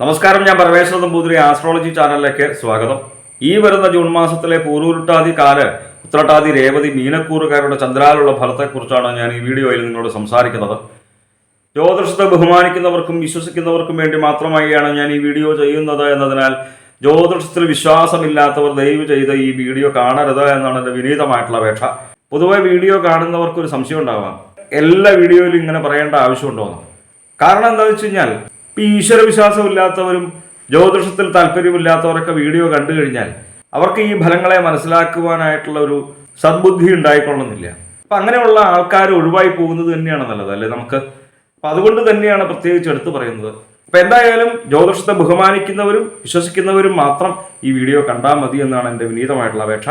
നമസ്കാരം ഞാൻ പരമേശ്വര നമ്പൂതിരി ആസ്ട്രോളജി ചാനലിലേക്ക് സ്വാഗതം. ഈ വരുന്ന ജൂൺ മാസത്തിലെ പൂരൂരുട്ടാതി കാൽ ഉത്രട്ടാതി രേവതി മീനക്കൂറുകാരുടെ ചന്ദ്രാലുള്ള ഫലത്തെക്കുറിച്ചാണ് ഞാൻ ഈ വീഡിയോയിൽ നിങ്ങളോട് സംസാരിക്കുന്നത്. ജ്യോതിഷത്തെ ബഹുമാനിക്കുന്നവർക്കും വിശ്വസിക്കുന്നവർക്കും വേണ്ടി മാത്രമായാണ് ഞാൻ ഈ വീഡിയോ ചെയ്യുന്നത് എന്നതിനാൽ ജ്യോതിഷത്തിൽ വിശ്വാസമില്ലാത്തവർ ദയവ് ചെയ്ത് ഈ വീഡിയോ കാണരുത് എന്നാണ് എന്റെ വിനീതമായിട്ടുള്ള അപേക്ഷ. പൊതുവെ വീഡിയോ കാണുന്നവർക്ക് ഒരു സംശയം ഉണ്ടാവാം. എല്ലാ വീഡിയോയിലും ഇങ്ങനെ പറയേണ്ട ആവശ്യമുണ്ടോ കാരണം എന്താണെന്ന് വെച്ച് കഴിഞ്ഞാൽ ഈ ഈശ്വര വിശ്വാസമില്ലാത്തവരും ജ്യോതിഷത്തിൽ താല്പര്യമില്ലാത്തവരൊക്കെ വീഡിയോ കണ്ടു കഴിഞ്ഞാൽ അവർക്ക് ഈ ഫലങ്ങളെ മനസ്സിലാക്കുവാനായിട്ടുള്ള ഒരു സദ്ബുദ്ധി ഉണ്ടായിക്കൊള്ളുന്നില്ല. അപ്പം അങ്ങനെയുള്ള ആൾക്കാർ ഒഴിവായി പോകുന്നത് തന്നെയാണ് നല്ലത് അല്ലേ നമുക്ക്? അപ്പം അതുകൊണ്ട് തന്നെയാണ് പ്രത്യേകിച്ച് എടുത്തു പറയുന്നത്. അപ്പം എന്തായാലും ജ്യോതിഷത്തെ ബഹുമാനിക്കുന്നവരും വിശ്വസിക്കുന്നവരും മാത്രം ഈ വീഡിയോ കണ്ടാൽ മതി എന്നാണ് എന്റെ വിനീതമായിട്ടുള്ള അപേക്ഷ.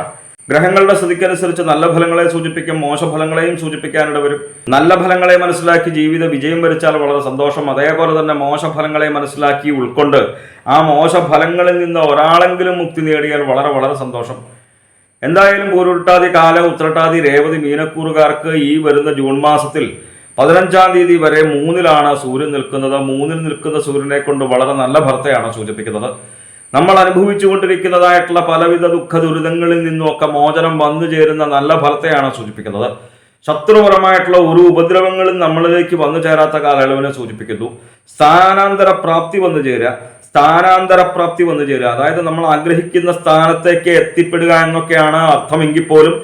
ഗ്രഹങ്ങളുടെ സ്ഥിതിക്കനുസരിച്ച് നല്ല ഫലങ്ങളെ സൂചിപ്പിക്കും മോശഫലങ്ങളെയും സൂചിപ്പിക്കാനിട വരും. നല്ല ഫലങ്ങളെ മനസ്സിലാക്കി ജീവിത വിജയം വരിച്ചാൽ വളരെ സന്തോഷം. അതേപോലെ തന്നെ മോശഫലങ്ങളെ മനസ്സിലാക്കി ഉൾക്കൊണ്ട് ആ മോശഫലങ്ങളിൽ നിന്ന് ഒരാളെങ്കിലും മുക്തി നേടിയാൽ വളരെ വളരെ സന്തോഷം. എന്തായാലും പൂരുട്ടാതി കാല ഉത്രട്ടാതി രേവതി മീനക്കൂറുകാർക്ക് ഈ വരുന്ന ജൂൺ മാസത്തിൽ പതിനഞ്ചാം തീയതി വരെ മൂന്നിലാണ് സൂര്യൻ നിൽക്കുന്നത്. മൂന്നിൽ നിൽക്കുന്ന സൂര്യനെ കൊണ്ട് വളരെ നല്ല ഭർത്തയാണ് സൂചിപ്പിക്കുന്നത്. നമ്മൾ അനുഭവിച്ചുകൊണ്ടിരിക്കുന്നതായിട്ടുള്ള പലവിധ ദുഃഖ ദുരിതങ്ങളിൽ നിന്നുമൊക്കെ മോചനം വന്നു ചേരുന്ന നല്ല ഫലത്തെയാണ് സൂചിപ്പിക്കുന്നത്. ശത്രുപരമായിട്ടുള്ള ഒരു ഉപദ്രവങ്ങളും നമ്മളിലേക്ക് വന്നു ചേരാത്ത കാലയളവിനെ സൂചിപ്പിക്കുന്നു. സ്ഥാനാന്തര പ്രാപ്തി വന്നു ചേരുക സ്ഥാനാന്തര പ്രാപ്തി വന്നു ചേരുക. അതായത് നമ്മൾ ആഗ്രഹിക്കുന്ന സ്ഥാനത്തേക്ക് എത്തിപ്പെടുക എന്നൊക്കെയാണ് അർത്ഥമെങ്കിൽ പോലും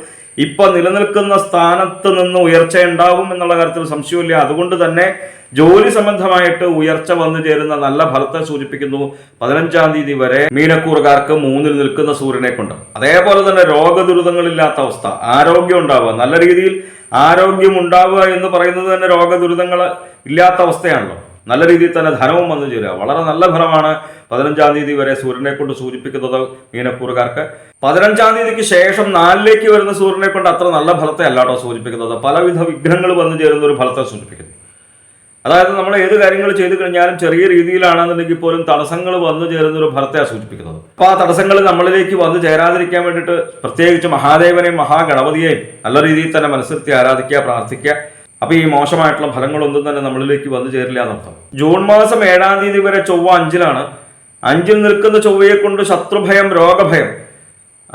ഇപ്പൊ നിലനിൽക്കുന്ന സ്ഥാനത്ത് നിന്ന് ഉയർച്ച ഉണ്ടാവും എന്നുള്ള കാര്യത്തിൽ സംശയമില്ല. അതുകൊണ്ട് തന്നെ ജോലി സംബന്ധമായിട്ട് ഉയർച്ച വന്നു ചേരുന്ന നല്ല ഫലത്തെ സൂചിപ്പിക്കുന്നു. പതിനഞ്ചാം തീയതി വരെ മീനക്കൂറുകാർക്ക് മൂന്നിൽ നിൽക്കുന്ന സൂര്യനെ കൊണ്ട്. അതേപോലെ തന്നെ രോഗദുരിതങ്ങളില്ലാത്ത അവസ്ഥ. ആരോഗ്യം ഉണ്ടാവുക. നല്ല രീതിയിൽ ആരോഗ്യം ഉണ്ടാവുക എന്ന് പറയുന്നത് തന്നെ രോഗദുരിതങ്ങൾ ഇല്ലാത്ത അവസ്ഥയാണല്ലോ. നല്ല രീതിയിൽ തന്നെ ധനവും വന്നു ചേരുക. വളരെ നല്ല ഫലമാണ് പതിനഞ്ചാം തീയതി വരെ സൂര്യനെ കൊണ്ട് സൂചിപ്പിക്കുന്നത് മീനക്കൂറുകാർക്ക്. പതിനഞ്ചാം തീയതിക്ക് ശേഷം നാലിലേക്ക് വരുന്ന സൂര്യനെ കൊണ്ട് അത്ര നല്ല ഫലത്തെ അല്ലാട്ടോ സൂചിപ്പിക്കുന്നത്. പലവിധ വിഘ്നങ്ങൾ വന്നു ചേരുന്ന ഒരു ഫലത്തെ സൂചിപ്പിക്കുന്നു. അതായത് നമ്മൾ ഏത് കാര്യങ്ങൾ ചെയ്തു കഴിഞ്ഞാലും ചെറിയ രീതിയിലാണെന്നുണ്ടെങ്കിൽ പോലും തടസ്സങ്ങൾ വന്നു ചേരുന്ന ഒരു ഫലത്തെയാണ് സൂചിപ്പിക്കുന്നത്. അപ്പോൾ ആ തടസ്സങ്ങൾ നമ്മളിലേക്ക് വന്നു ചേരാതിരിക്കാൻ വേണ്ടിയിട്ട് പ്രത്യേകിച്ച് മഹാദേവനെയും മഹാഗണപതിയെയും നല്ല രീതിയിൽ തന്നെ മനസ്സിരുത്തി ആരാധിക്കുക പ്രാർത്ഥിക്കുക. അപ്പോൾ ഈ മോശമായിട്ടുള്ള ഫലങ്ങളൊന്നും തന്നെ നമ്മളിലേക്ക് വന്നു ചേരില്ല എന്നർത്ഥം. ജൂൺ മാസം ഏഴാം തീയതി വരെ ചൊവ്വ അഞ്ചിലാണ്. അഞ്ചിൽ നിൽക്കുന്ന ചൊവ്വയെ കൊണ്ട് ശത്രുഭയം രോഗഭയം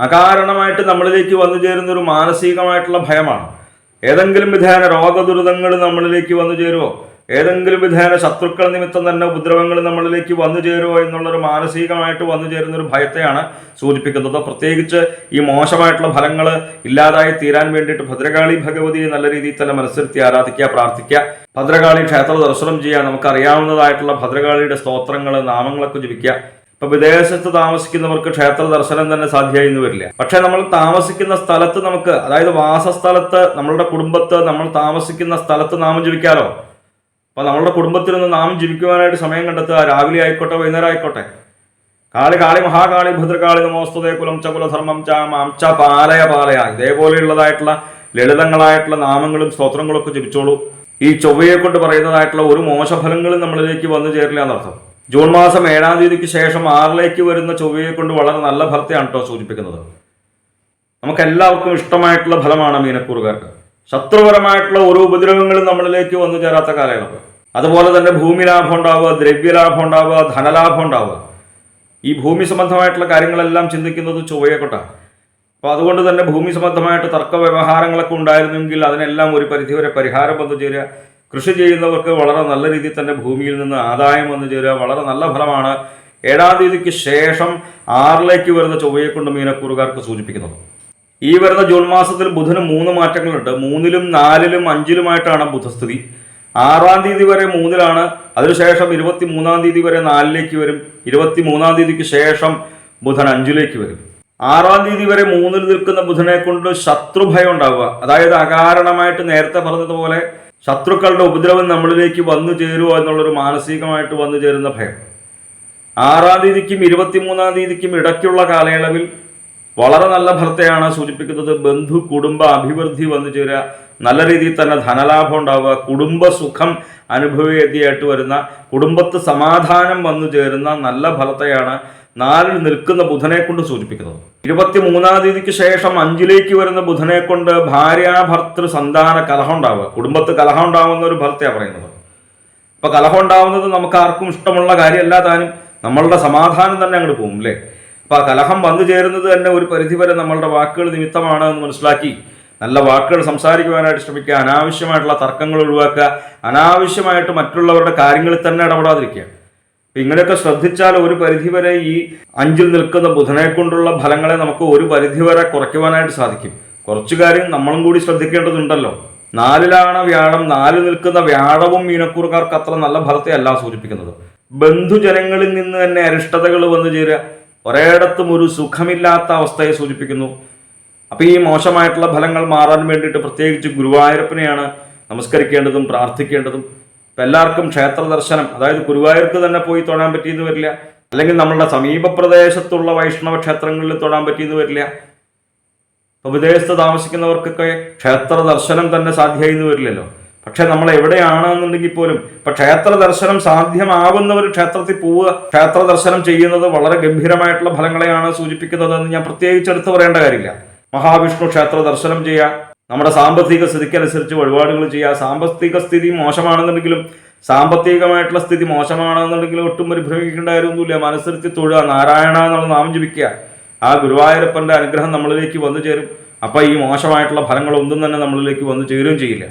അകാരണമായിട്ട് നമ്മളിലേക്ക് വന്നു ചേരുന്ന ഒരു മാനസികമായിട്ടുള്ള ഭയമാണ്. ഏതെങ്കിലും വിധേന രോഗദുരിതങ്ങൾ നമ്മളിലേക്ക് വന്നു ചേരുമോ ഏതെങ്കിലും വിധേന ശത്രുക്കൾ നിമിത്തം തന്നെ ഉപദ്രവങ്ങൾ നമ്മളിലേക്ക് വന്നു ചേരുമോ എന്നുള്ളൊരു മാനസികമായിട്ട് വന്നു ചേരുന്ന ഒരു ഭയത്തെയാണ് സൂചിപ്പിക്കുന്നത്. പ്രത്യേകിച്ച് ഈ മോശമായിട്ടുള്ള ഫലങ്ങൾ ഇല്ലാതായി തീരാൻ വേണ്ടിയിട്ട് ഭദ്രകാളി ഭഗവതിയെ നല്ല രീതിയിൽ തന്നെ മനസ്സിരുത്തി ആരാധിക്കുക പ്രാർത്ഥിക്കുക. ഭദ്രകാളി ക്ഷേത്ര ദർശനം ചെയ്യുക നമുക്കറിയാവുന്നതായിട്ടുള്ള ഭദ്രകാളിയുടെ സ്തോത്രങ്ങൾ നാമങ്ങളൊക്കെ ജപിക്കുക. ഇപ്പൊ വിദേശത്ത് താമസിക്കുന്നവർക്ക് ക്ഷേത്ര ദർശനം തന്നെ സാധ്യമായി എന്ന് വരില്ല. പക്ഷെ നമ്മൾ താമസിക്കുന്ന സ്ഥലത്ത് നമുക്ക് അതായത് വാസസ്ഥലത്ത് നമ്മളുടെ കുടുംബത്ത് നമ്മൾ താമസിക്കുന്ന സ്ഥലത്ത് നാമം ജപിക്കാലോ? അപ്പൊ നമ്മളുടെ കുടുംബത്തിൽ നിന്ന് നാം ജീവിക്കുവാനായിട്ട് സമയം കണ്ടെത്തുക. രാവിലെ ആയിക്കോട്ടെ വൈകുന്നേരം ആയിക്കോട്ടെ. കാളി കാളി മഹാകാളി ഭദ്രകാളി നമോസ്തുതേ കുലം ച കുലധർമ്മം ച ച പാലയ പാലയ. ഇതേപോലെയുള്ളതായിട്ടുള്ള ലളിതങ്ങളായിട്ടുള്ള നാമങ്ങളും സ്തോത്രങ്ങളും ഒക്കെ ജപിച്ചോളൂ. ഈ ചൊവ്വയെ കൊണ്ട് പറയുന്നതായിട്ടുള്ള ഒരു മോശഫലങ്ങളും നമ്മളിലേക്ക് വന്നു ചേരില്ല എന്നർത്ഥം. ജൂൺ മാസം ഏഴാം തീയതിക്ക് ശേഷം ആറിലേക്ക് വരുന്ന ചൊവ്വയെ കൊണ്ട് വളരെ നല്ല ഫലത്തെയാണ് കേട്ടോ സൂചിപ്പിക്കുന്നത്. നമുക്കെല്ലാവർക്കും ഇഷ്ടമായിട്ടുള്ള ഫലമാണ് മീനക്കൂറുകാർക്ക്. ശത്രുപരമായിട്ടുള്ള ഓരോ ഉപദ്രവങ്ങളും നമ്മളിലേക്ക് വന്നു ചേരാത്ത കാലയളവ്. അതുപോലെ തന്നെ ഭൂമി ലാഭം ഉണ്ടാവുക ദ്രവ്യലാഭം ഉണ്ടാവുക ധനലാഭം ഉണ്ടാവുക. ഈ ഭൂമി സംബന്ധമായിട്ടുള്ള കാര്യങ്ങളെല്ലാം ചിന്തിക്കുന്നത് ചൊവ്വയെ കൊണ്ടാണ് അപ്പോൾ അതുകൊണ്ട് തന്നെ ഭൂമി സംബന്ധമായിട്ട് തർക്ക വ്യവഹാരങ്ങളൊക്കെ ഉണ്ടായിരുന്നെങ്കിൽ അതിനെല്ലാം ഒരു പരിധിവരെ പരിഹാരം വന്നു ചേരുക. കൃഷി ചെയ്യുന്നവർക്ക് വളരെ നല്ല രീതിയിൽ തന്നെ ഭൂമിയിൽ നിന്ന് ആദായം വന്നു ചേരുക. വളരെ നല്ല ഫലമാണ്. ഏഴാം തീയതിക്ക് ശേഷം ആറിലേക്ക് വരുന്ന ചൊവ്വയെക്കൊണ്ട് മീനക്കൂറുകാർക്ക് സൂചിപ്പിക്കുന്നത്. ഈ വരുന്ന ജൂൺ മാസത്തിൽ ബുധന് മൂന്ന് മാറ്റങ്ങളുണ്ട്. മൂന്നിലും നാലിലും അഞ്ചിലുമായിട്ടാണ് ബുധസ്ഥിതി. ആറാം തീയതി വരെ മൂന്നിലാണ്. അതിനുശേഷം ഇരുപത്തി മൂന്നാം തീയതി വരെ നാലിലേക്ക് വരും. ഇരുപത്തി മൂന്നാം തീയതിക്ക് ശേഷം ബുധൻ അഞ്ചിലേക്ക് വരും. ആറാം തീയതി വരെ മൂന്നിൽ നിൽക്കുന്ന ബുധനെ കൊണ്ട് ശത്രുഭയം ഉണ്ടാവുക. അതായത് അകാരണമായിട്ട് നേരത്തെ പറഞ്ഞതുപോലെ ശത്രുക്കളുടെ ഉപദ്രവം നമ്മളിലേക്ക് വന്നു ചേരുമോ എന്നുള്ളൊരു മാനസികമായിട്ട് വന്നു ചേരുന്ന ഭയം. ആറാം തീയതിക്കും ഇരുപത്തിമൂന്നാം തീയതിക്കും ഇടയ്ക്കുള്ള കാലയളവിൽ വളരെ നല്ല ഭർത്തയാണ് സൂചിപ്പിക്കുന്നത് ബന്ധു കുടുംബ അഭിവൃദ്ധി വന്നു ചേരുക. നല്ല രീതിയിൽ തന്നെ ധനലാഭം ഉണ്ടാവുക. കുടുംബ സുഖം വരുന്ന കുടുംബത്ത് സമാധാനം വന്നു ചേരുന്ന നല്ല ഫലത്തെയാണ് നാലിൽ നിൽക്കുന്ന ബുധനെ കൊണ്ട് സൂചിപ്പിക്കുന്നത്. ഇരുപത്തി മൂന്നാം തീയതിക്ക് ശേഷം അഞ്ചിലേക്ക് വരുന്ന ബുധനെ കൊണ്ട് ഭാര്യ ഭർത്തൃ സന്താന കലഹം ഉണ്ടാവുക. കുടുംബത്ത് കലഹം ഉണ്ടാവുന്ന ഒരു ഭർത്തയാണ് പറയുന്നത്. അപ്പൊ കലഹം ഉണ്ടാവുന്നത് നമുക്ക് ആർക്കും ഇഷ്ടമുള്ള കാര്യമല്ല താനും. നമ്മളുടെ സമാധാനം തന്നെ അങ്ങോട്ട് പോകും അല്ലേ? അപ്പൊ ആ കലഹം വന്നു ചേരുന്നത് തന്നെ ഒരു പരിധിവരെ നമ്മളുടെ വാക്കുകൾ നിമിത്തമാണ് എന്ന് മനസ്സിലാക്കി നല്ല വാക്കുകൾ സംസാരിക്കുവാനായിട്ട് ശ്രമിക്കുക അനാവശ്യമായിട്ടുള്ള തർക്കങ്ങൾ ഒഴിവാക്കുക അനാവശ്യമായിട്ട് മറ്റുള്ളവരുടെ കാര്യങ്ങളിൽ തന്നെ ഇടപെടാതിരിക്കുക. അപ്പൊ ഇങ്ങനെയൊക്കെ ശ്രദ്ധിച്ചാൽ ഒരു പരിധിവരെ ഈ അഞ്ചിൽ നിൽക്കുന്ന ബുധനെ കൊണ്ടുള്ള ഫലങ്ങളെ നമുക്ക് ഒരു പരിധിവരെ കുറയ്ക്കുവാനായിട്ട് സാധിക്കും. കുറച്ചു കാര്യം നമ്മളും കൂടി ശ്രദ്ധിക്കേണ്ടതുണ്ടല്ലോ. നാലിലാണ് വ്യാഴം നാല് നിൽക്കുന്ന വ്യാഴവും മീനക്കൂറുകാർക്ക് അത്ര നല്ല ഫലത്തെ അല്ല സൂചിപ്പിക്കുന്നത്. ബന്ധുജനങ്ങളിൽ നിന്ന് തന്നെ അരിഷ്ടതകൾ വന്നു ചേരുക. ഒരേടത്തും ഒരു സുഖമില്ലാത്ത അവസ്ഥയെ സൂചിപ്പിക്കുന്നു. അപ്പോൾ ഈ മോശമായിട്ടുള്ള ഫലങ്ങൾ മാറാൻ വേണ്ടിയിട്ട് പ്രത്യേകിച്ച് ഗുരുവായൂരപ്പനെയാണ് നമസ്കരിക്കേണ്ടതും പ്രാർത്ഥിക്കേണ്ടതും. ഇപ്പം എല്ലാവർക്കും ക്ഷേത്ര ദർശനം അതായത് ഗുരുവായൂർക്ക് തന്നെ പോയി തൊഴാൻ പറ്റിയെന്ന് വരില്ല. അല്ലെങ്കിൽ നമ്മളുടെ സമീപ പ്രദേശത്തുള്ള വൈഷ്ണവ ക്ഷേത്രങ്ങളിൽ തൊഴാൻ പറ്റിയെന്ന് വരില്ല. ഇപ്പൊ വിദേശത്ത് താമസിക്കുന്നവർക്കൊക്കെ ക്ഷേത്ര ദർശനം തന്നെ സാധ്യമായി എന്ന് വരില്ലല്ലോ. പക്ഷെ നമ്മൾ എവിടെയാണെന്നുണ്ടെങ്കിൽ പോലും ഇപ്പൊ ക്ഷേത്ര ദർശനം സാധ്യമാവുന്നവർ ക്ഷേത്രത്തിൽ പോവുക ക്ഷേത്ര ദർശനം ചെയ്യുന്നത് വളരെ ഗംഭീരമായിട്ടുള്ള ഫലങ്ങളെയാണ് സൂചിപ്പിക്കുന്നത് എന്ന് ഞാൻ പ്രത്യേകിച്ച് എടുത്തു പറയേണ്ട കാര്യമില്ല. മഹാവിഷ്ണു ക്ഷേത്ര ദർശനം ചെയ്യുക നമ്മുടെ സാമ്പത്തിക സ്ഥിതിക്കനുസരിച്ച് വഴിപാടുകൾ ചെയ്യുക. സാമ്പത്തിക സ്ഥിതി മോശമാണെന്നുണ്ടെങ്കിലും സാമ്പത്തികമായിട്ടുള്ള സ്ഥിതി മോശമാണെന്നുണ്ടെങ്കിലും ഒട്ടും പരിഭ്രമിക്കേണ്ട കാര്യമൊന്നുമില്ല. മനസ്സിരുത്തി തൊഴുക നാരായണ എന്നുള്ള നാമം ജപിക്കുക. ആ ഗുരുവായൂരപ്പന്റെ അനുഗ്രഹം നമ്മളിലേക്ക് വന്നു ചേരും. അപ്പൊ ഈ മോശമായിട്ടുള്ള ഫലങ്ങളൊന്നും തന്നെ നമ്മളിലേക്ക് വന്നു ചേരുകയും ചെയ്യില്ല.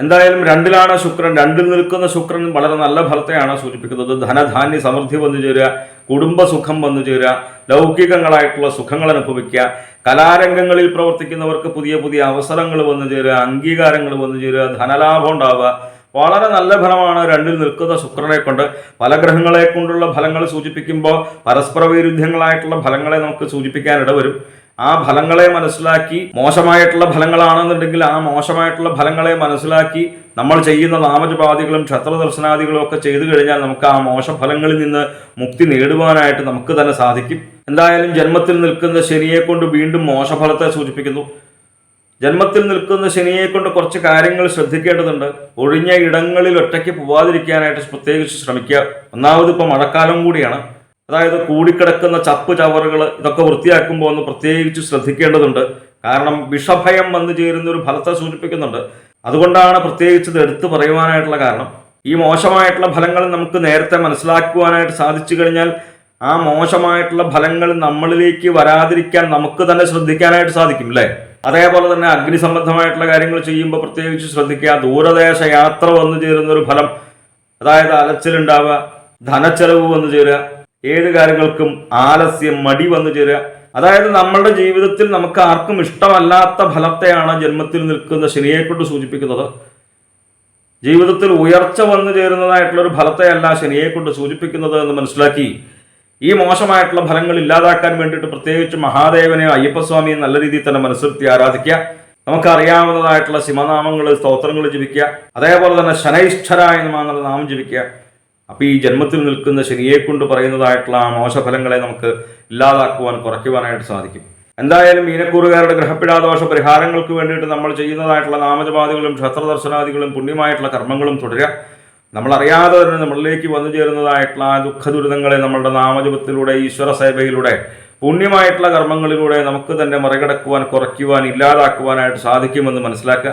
എന്തായാലും രണ്ടിലാണ് ശുക്രൻ രണ്ടിൽ നിൽക്കുന്ന ശുക്രൻ വളരെ നല്ല ഫലത്തെയാണ് സൂചിപ്പിക്കുന്നത്. ധനധാന്യ സമൃദ്ധി വന്നു ചേരുക കുടുംബ സുഖം വന്നു ചേരുക ലൗകികങ്ങളായിട്ടുള്ള സുഖങ്ങൾ അനുഭവിക്കുക കലാരംഗങ്ങളിൽ പ്രവർത്തിക്കുന്നവർക്ക് പുതിയ പുതിയ അവസരങ്ങൾ വന്നു ചേരുക അംഗീകാരങ്ങൾ വന്നു ചേരുക ധനലാഭം ഉണ്ടാവുക. വളരെ നല്ല ഫലമാണ് രണ്ടിൽ നിൽക്കുന്ന ശുക്രനെ കൊണ്ട്. പല ഗ്രഹങ്ങളെ കൊണ്ടുള്ള ഫലങ്ങൾ സൂചിപ്പിക്കുമ്പോൾ പരസ്പര വൈരുദ്ധ്യങ്ങളായിട്ടുള്ള ഫലങ്ങളെ നമുക്ക് സൂചിപ്പിക്കാനിട വരും ആ ഫലങ്ങളെ മനസ്സിലാക്കി മോശമായിട്ടുള്ള ഫലങ്ങളാണെന്നുണ്ടെങ്കിൽ ആ മോശമായിട്ടുള്ള ഫലങ്ങളെ മനസ്സിലാക്കി നമ്മൾ ചെയ്യുന്ന നാമജപാദികളും ക്ഷത്ര ദർശനാദികളും ഒക്കെ ചെയ്തു കഴിഞ്ഞാൽ നമുക്ക് ആ മോശഫലങ്ങളിൽ നിന്ന് മുക്തി നേടുവാനായിട്ട് നമുക്ക് തന്നെ സാധിക്കും. എന്തായാലും ജന്മത്തിൽ നിൽക്കുന്ന ശനിയെ കൊണ്ട് വീണ്ടും മോശഫലത്തെ സൂചിപ്പിക്കുന്നു. ജന്മത്തിൽ നിൽക്കുന്ന ശനിയെ കൊണ്ട് കുറച്ച് കാര്യങ്ങൾ ശ്രദ്ധിക്കേണ്ടതുണ്ട്. ഒഴിഞ്ഞ ഇടങ്ങളിൽ ഒറ്റയ്ക്ക് പോവാതിരിക്കാനായിട്ട് പ്രത്യേകിച്ച് ശ്രമിക്കുക. ഒന്നാമത് ഇപ്പോൾ മഴക്കാലം കൂടിയാണ്. അതായത് കൂടിക്കിടക്കുന്ന ചപ്പ് ചവറുകൾ ഇതൊക്കെ വൃത്തിയാക്കുമ്പോൾ ഒന്ന് പ്രത്യേകിച്ച് ശ്രദ്ധിക്കേണ്ടതുണ്ട്. കാരണം വിഷഭയം വന്നു ചേരുന്ന ഒരു ഫലത്തെ സൂചിപ്പിക്കുന്നുണ്ട്. അതുകൊണ്ടാണ് പ്രത്യേകിച്ച് ഇത് എടുത്തു പറയുവാനായിട്ടുള്ള കാരണം. ഈ മോശമായിട്ടുള്ള ഫലങ്ങൾ നമുക്ക് നേരത്തെ മനസ്സിലാക്കുവാനായിട്ട് സാധിച്ചു കഴിഞ്ഞാൽ ആ മോശമായിട്ടുള്ള ഫലങ്ങൾ നമ്മളിലേക്ക് വരാതിരിക്കാൻ നമുക്ക് തന്നെ ശ്രദ്ധിക്കാനായിട്ട് സാധിക്കും അല്ലേ അതേപോലെ തന്നെ അഗ്നി സംബന്ധമായിട്ടുള്ള കാര്യങ്ങൾ ചെയ്യുമ്പോൾ പ്രത്യേകിച്ച് ശ്രദ്ധിക്കുക. ദൂരദേശ യാത്ര വന്നു ചേരുന്ന ഒരു ഫലം അതായത് അലച്ചിലുണ്ടാവുക ധനച്ചെലവ് വന്നു ചേരുക ഏത് കാര്യങ്ങൾക്കും ആലസ്യം മടി വന്നു ചേരുക. അതായത് നമ്മളുടെ ജീവിതത്തിൽ നമുക്ക് ആർക്കും ഇഷ്ടമല്ലാത്ത ഫലത്തെയാണ് ജന്മത്തിൽ നിൽക്കുന്ന ശനിയെ കൊണ്ട് സൂചിപ്പിക്കുന്നത്. ജീവിതത്തിൽ ഉയർച്ച വന്നു ചേരുന്നതായിട്ടുള്ള ഒരു ഫലത്തെയല്ല ശനിയെ കൊണ്ട് സൂചിപ്പിക്കുന്നത് എന്ന് മനസ്സിലാക്കി. ഈ മോശമായിട്ടുള്ള ഫലങ്ങൾ ഇല്ലാതാക്കാൻ വേണ്ടിയിട്ട് പ്രത്യേകിച്ച് മഹാദേവനെ അയ്യപ്പസ്വാമിയെ നല്ല രീതിയിൽ തന്നെ മനസ്സിലത്തി ആരാധിക്കുക. നമുക്കറിയാവുന്നതായിട്ടുള്ള ശിവനാമങ്ങൾ സ്തോത്രങ്ങൾ ജപിക്കുക. അതേപോലെ തന്നെ ശനൈഷ്ഠര എന്നുള്ള നാമം ജപിക്കുക. അപ്പൊ ഈ ജന്മത്തിൽ നിൽക്കുന്ന ശനിയെ കൊണ്ട് പറയുന്നതായിട്ടുള്ള ആ മോശഫലങ്ങളെ നമുക്ക് ഇല്ലാതാക്കുവാൻ കുറയ്ക്കുവാനായിട്ട് സാധിക്കും. എന്തായാലും മീനക്കൂറുകാരുടെ ഗ്രഹപ്പിടാദോഷ പരിഹാരങ്ങൾക്ക് വേണ്ടിയിട്ട് നമ്മൾ ചെയ്യുന്നതായിട്ടുള്ള നാമജപാദികളും ക്ഷത്രദർശനാദികളും പുണ്യമായിട്ടുള്ള കർമ്മങ്ങളും തുടരുക. നമ്മളറിയാതെ തന്നെ നമ്മളിലേക്ക് വന്നു ചേരുന്നതായിട്ടുള്ള ആ ദുഃഖ ദുരിതങ്ങളെ നമ്മളുടെ നാമജപത്തിലൂടെ ഈശ്വര സേവയിലൂടെ പുണ്യമായിട്ടുള്ള കർമ്മങ്ങളിലൂടെ നമുക്ക് തന്നെ മറികടക്കുവാൻ കുറയ്ക്കുവാൻ ഇല്ലാതാക്കുവാനായിട്ട് സാധിക്കുമെന്ന് മനസ്സിലാക്കുക.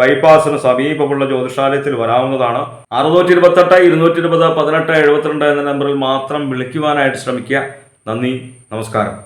ബൈപ്പാസിന് സമീപമുള്ള ജ്യോതിഷാലയത്തിൽ വരാവുന്നതാണ്. അറുന്നൂറ്റി ഇരുപത്തെട്ട് ഇരുന്നൂറ്റി ഇരുപത് പതിനെട്ട് എഴുപത്തിരണ്ട് എന്ന നമ്പറിൽ മാത്രം വിളിക്കുവാനായിട്ട് ശ്രമിക്കുക. നന്ദി നമസ്കാരം.